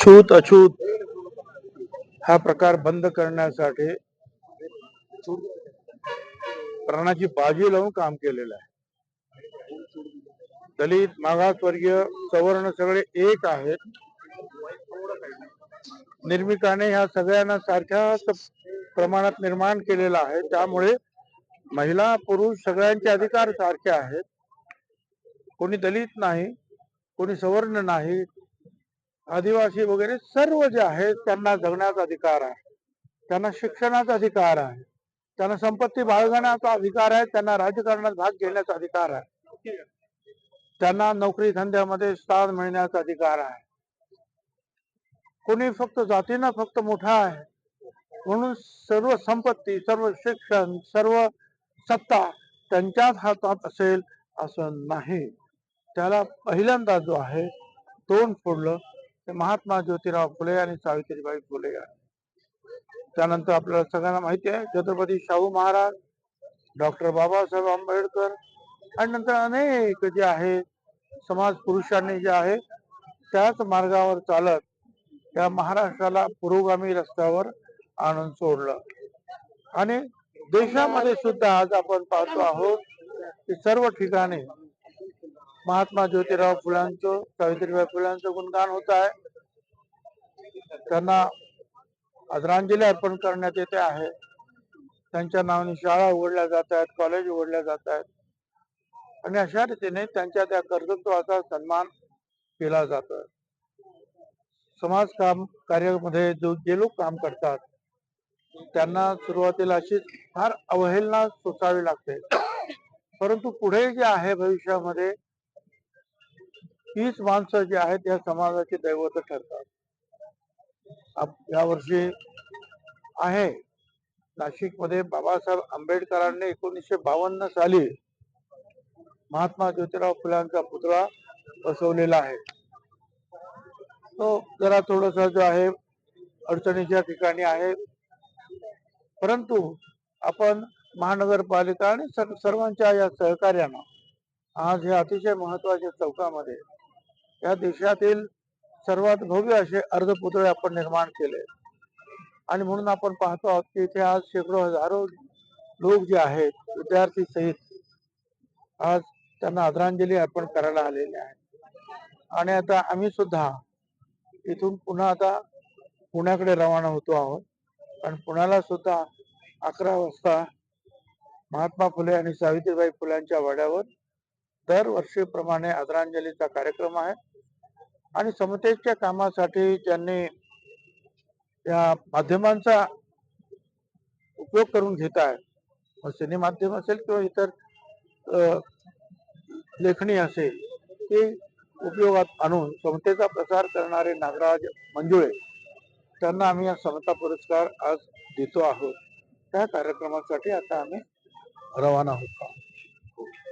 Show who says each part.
Speaker 1: छूत अछूत. हा प्रकार बंद करण्यासाठी प्राणाची बाजी लावून काम केलेलं आहे. दलित मागासवर्गीय सवर्ण सगळे एक आहेत. निर्मिकाने ह्या सगळ्यांना सारख्याच प्रमाणात निर्माण केलेलं आहे. त्यामुळे महिला पुरुष सगळ्यांचे अधिकार सारखे आहेत. कोणी दलित नाही कोणी सवर्ण नाही. आदिवासी वगैरे सर्व जे आहेत त्यांना जगण्याचा अधिकार आहे. त्यांना शिक्षणाचा अधिकार आहे. त्यांना संपत्ती बाळगण्याचा अधिकार आहे. त्यांना राजकारणात भाग घेण्याचा अधिकार आहे. त्यांना नोकरी धंद्यामध्ये स्थान मिळण्याचा अधिकार आहे. कोणी फक्त जातीनं फक्त मोठा आहे. म्हणून सर्व संपत्ती सर्व शिक्षण सर्व सत्ता त्यांच्याच हातात असेल असं नाही. त्याला पहिल्यांदा जो आहे तोंड फोडलं ते महात्मा ज्योतिराव फुले आणि सावित्रीबाई फुले त्यानंतर आपल्याला सगळ्यांना माहिती आहे छत्रपती शाहू महाराज डॉक्टर बाबासाहेब आंबेडकर आणि नंतर अनेक जे आहे समाज पुरुषांनी जे आहे त्याच मार्गावर चालत त्या महाराष्ट्राला पुरोगामी रस्त्यावर आणून सोडलं. आणि देशामध्ये सुद्धा आज आपण पाहतो आहोत की सर्व ठिकाणी महात्मा ज्योतिराव फुलांचं सावित्रीबाई फुलांचं गुणगान होत आहे. त्यांना आदरांजली अर्पण करण्यात येते आहे. त्यांच्या नावाने शाळा उघडल्या जात आहेत कॉलेज उघडल्या जात आहेत. आणि अशा रीतीने त्यांच्या त्या कर्तृत्वाचा सन्मान केला जातो समाज काम कार्यामध्ये जो जे लोक काम करतात त्यांना सुरुवातीला अशी फार अवहेलना सोसावी लागते. परंतु पुढे जे आहे भविष्यामध्ये तीच माणसं जी आहेत या समाजाची दैवत ठरतात. यावर्षी आहे नाशिकमध्ये बाबासाहेब आंबेडकरांनी एकोणीसशे बावन्न साली महात्मा ज्योतिराव फुलांचा पुतळा बसवलेला आहे. तो जरा थोडासा जो आहे अडचणीच्या ठिकाणी आहे. परंतु आपण महानगरपालिका आणि सर्वांच्या या सहकार्यानं आज हे अतिशय महत्त्वाच्या चौकामध्ये या देशातील सर्वात भव्य असे अर्धपुतळे आपण निर्माण केले. आणि म्हणून आपण पाहतो आहोत की इथे आज शेकडो हजारो लोक जे आहेत विद्यार्थी सहित आज त्यांना आदरांजली अर्पण करायला आलेले आहे आणि आता आम्ही सुद्धा इथून पुन्हा आता पुण्याकडे रवाना होतो आहोत. आणि पुण्याला सुद्धा अकरा वाजता महात्मा फुले आणि सावित्रीबाई फुल्यांच्या वाड्यावर दरवर्षीप्रमाणे आदरांजलीचा कार्यक्रम आहे. आणि समतेच्या कामासाठी ज्यांनी या माध्यमांचा उपयोग करून घेत आहे मग सिने माध्यम असेल किंवा इतर लेखणी असेल ते उपयोगात आणून समतेचा प्रसार करणारे नागराज मंजुळे त्यांना आम्ही हा समता पुरस्कार आज देतो आहोत त्या कार्यक्रमासाठी आता आम्ही रवाना होतो आहोत.